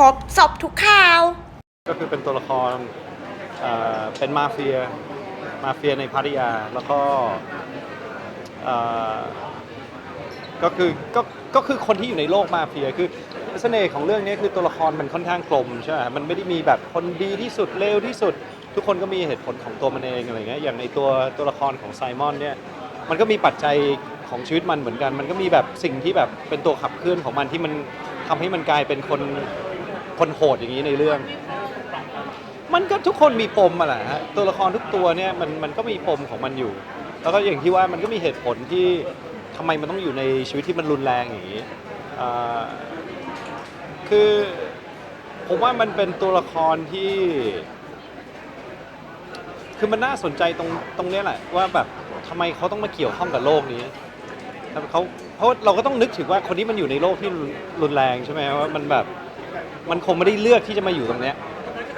รบสบทุกข่าว ก็คือเป็นตัวละครเอ่อเป็นมาเฟีย มาเฟียในพัทยา แล้วก็เอ่อก็คือก็ก็คือคนที่อยู่ในโลกมาเฟีย คือเสน่ห์ของเรื่องนี้คือตัวละครมันค่อนข้างกลมใช่ไหมมันไม่ได้มีแบบคนดีที่สุดเลวที่สุด ทุกคนก็มีเหตุผลของตัวมันเองอะไรเงี้ย อย่างในตัวตัวละครของไซมอนเนี่ย มันก็มีปัจจัยของชีวิตมันเหมือนกัน มันก็มีแบบสิ่งที่แบบเป็นตัวขับเคลื่อนของมันที่มัน ทำให้มันกลายเป็นคนคนโหดอย่างนี้ในเรื่อง มันก็ทุกคนมีปมมาแหละฮะตัวละครทุกตัวเนี่ยมันมันก็มีปมของมันอยู่ แล้วก็อย่างที่ว่ามันก็มีเหตุผลที่ทำไมมันต้องอยู่ในชีวิตที่มันรุนแรงอย่างนี้อ่าคือผมว่ามันเป็นตัวละครที่ คือมันน่าสนใจตรงตรงเนี้ยแหละว่าแบบทำไมเขาต้องมาเกี่ยวข้องกับโลกนี้แต่เขาเพราะเราก็ต้องนึกถึงว่าคนที่มันอยู่ในโลกที่รุนแรงใช่ไหมว่ามันแบบมันคงไม่ได้เลือกที่จะมาอยู่ตรงเนี้ย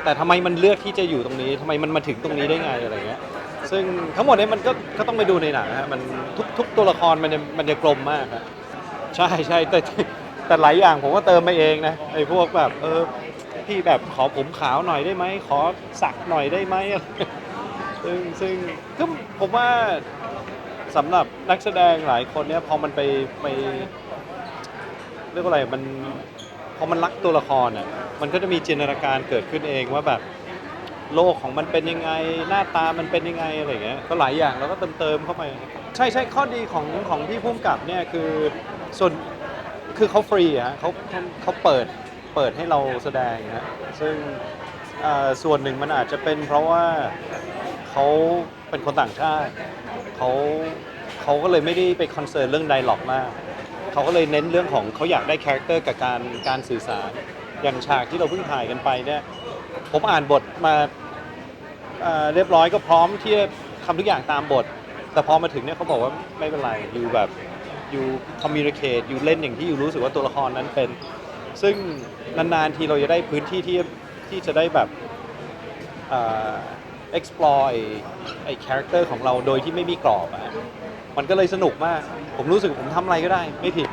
แต่ทำไมมันเลือกที่จะอยู่ตรงนี้ทำไมมันมาถึงตรงนี้ได้ไงอะไรเงี้ย ซึ่งทั้งหมดเนี้มันก็ก็ต้องไปดูในหนังนะฮะมันทุกทุกตัวละครมันจะมันจะกลมมากฮะใช่ใช่แต่แต่หลายอย่างผมก็เติมไปเองนะไอ้พวกแบบเออพี่แบบขอผมขาวหน่อยได้ไหมขอสักหน่อยได้ไหม ซึ่งซึ่งก็ผมว่า สำหรับนักแสดงหลายคนเนี่ยพอมันไปไปเรียกว่าอะไรมันพอมันรักตัวละครอะมันก็จะมีจินตนาการเกิดขึ้นเองว่าแบบโลกของมันเป็นยังไง หน้าตามันเป็นยังไงอะไรเงี้ยก็หลายอย่างเราก็เติมเติมเข้าไป ใช่ใช่ข้อดีของของพี่พุ่มกับเนี่ยคือส่วนคือเขาฟรีฮะเขาเขาเปิดเปิดให้เราแสดงนะซึ่งอ่อส่วนหนึ่งมันอาจจะเป็นเพราะว่าเขาเป็นคนต่างชาติ เขาเขาก็เลยไม่ได้ไปคอนเซิร์นเรื่องไดร็อกมากเขาก็เลยเน้นเรื่องของเขาอยากได้คาแรคเตอร์กับการการสื่อสารอย่างฉากที่เราเพิ่งถ่ายกันไปเนี่ยผมอ่านบทมาเเรียบร้อยก็พร้อมที่จะทำทุกอย่างตามบท แต่พอมาถึงเนี่ยเขาบอกว่าไม่เป็นไรอยู่แบบอยู่คอมมิวนิเคตอยู่เล่นอย่างที่อยู่รู้สึกว่าตัวละครนั้นเป็น ซึ่งนานๆทีเราจะได้พื้นที่ที่ที่จะได้แบบอ่อ explore ไอ้ character ของเราโดยที่ไม่มีกรอบอะมันก็เลยสนุกมาก ผมรู้สึกผมทำอะไรก็ได้ ไม่ผิด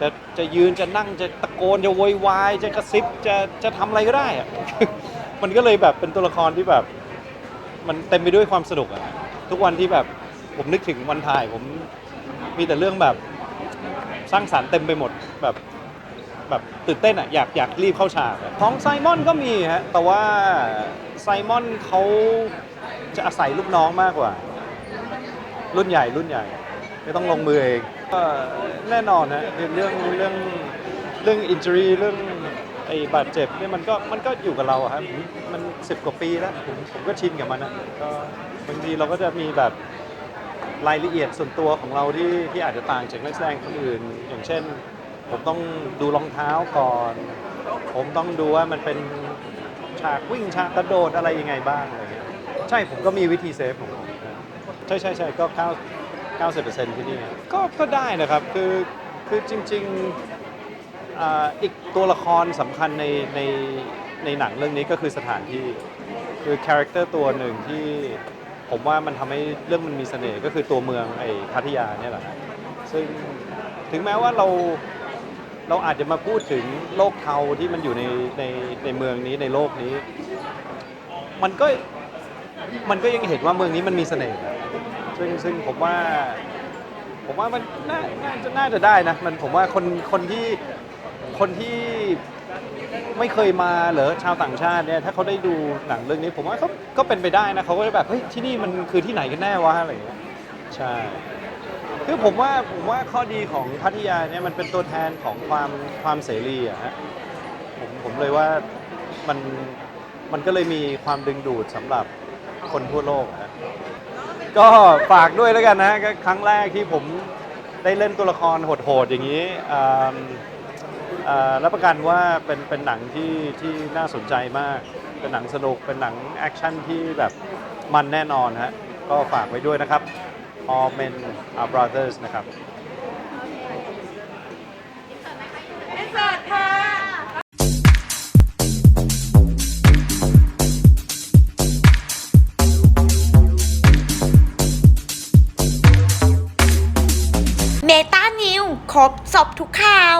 จะจะยืนจะนั่งจะตะโกนจะโวยวายจะกระซิบจะจะทำอะไรก็ได้อะ มันก็เลยแบบเป็นตัวละครที่แบบ มันเต็มไปด้วยความสนุกอะทุกวันที่แบบผมนึกถึงวันถ่ายผมมีแต่เรื่องแบบสร้างสรรค์เต็มไปหมดแบบแบบตื่นเต้นอะอยากอยากรีบเข้าฉากอะของไซมอนก็มีฮะแต่ว่า ไซมอนเขาจะอาศัยลูกน้องมากกว่า รุ่นใหญ่รุ่นใหญ่ ไม่ต้องลงมือเองก็แน่นอนฮะเรื่องเรื่องเรื่องอินจูรีเรื่องไอ้บาดเจ็บเนี่ยมันก็มันก็อยู่กับเราอะครับมันสิบกว่าปีแล้วผมผมก็ชินกับมันนะก็บางทีเราก็จะมีแบบรายละเอียดส่วนตัวของเราที่ที่อาจจะต่างจากนักแสดงคนอื่น อย่างเช่น ผมต้องดูรองเท้าก่อน ผมต้องดูว่ามันเป็นากวิ่งฉากกระโดดอะไรยังไงบ้างอะไรเงี้ยใช่ผมก็มีวิธีเซฟของผมใช่ใช่ใช่ก็9 90%ที่นี่ก็ก็ได้นะครับคือคือจริงๆอ่าอีกตัวละครสำคัญในในในหนังเรื่องนี้ก็คือสถานที่คือคาแรคเตอร์ตัวหนึ่งที่ผมว่ามันทำให้เรื่องมันมีเสน่ห์ก็คือตัวเมืองไอ้พัทยาเนี่ยแหละซึ่งถึงแม้ว่าเรา เราอาจจะมาพูดถึงโลกเทาที่มันอยู่ในในในเมืองนี้ในโลกนี้ มันก็มันก็ยังเห็นว่าเมืองนี้มันมีเสน่ห์ซึ่งซึ่งผมว่า ผมว่ามันน่าน่าจะน่าจะได้นะมันผมว่าคนคนที่คนที่ไม่เคยมาเหรอชาวต่างชาติเนี่ยถ้าเขาได้ดูหนังเรื่องนี้ ผมว่าเขาก็เป็นไปได้นะเขาก็จะแบบเฮ้ยที่นี่มันคือที่ไหนกันแน่วะอะไรอย่างเงี้ยใช่ คือผมว่าผมว่าข้อดีของพัทยาเนี่ยมันเป็นตัวแทนของความความเสรีอะฮะผมผมเลยว่ามันมันก็เลยมีความดึงดูดสำหรับคนทั่วโลกอะฮะก็ฝากด้วยแล้วกันนะก็ครั้งแรกที่ผมได้เล่นตัวละครโหดๆอย่างนี้อ่าอ่ารับประกันว่าเป็นเป็นหนังที่ที่น่าสนใจมาก เป็นหนังสนุกเป็นหนังแอคชั่นที่แบบมันแน่นอนฮะก็ฝากไว้ด้วยนะครับ All Men are Brothers นะครับ เมตานิวครบสอบทุกข่าว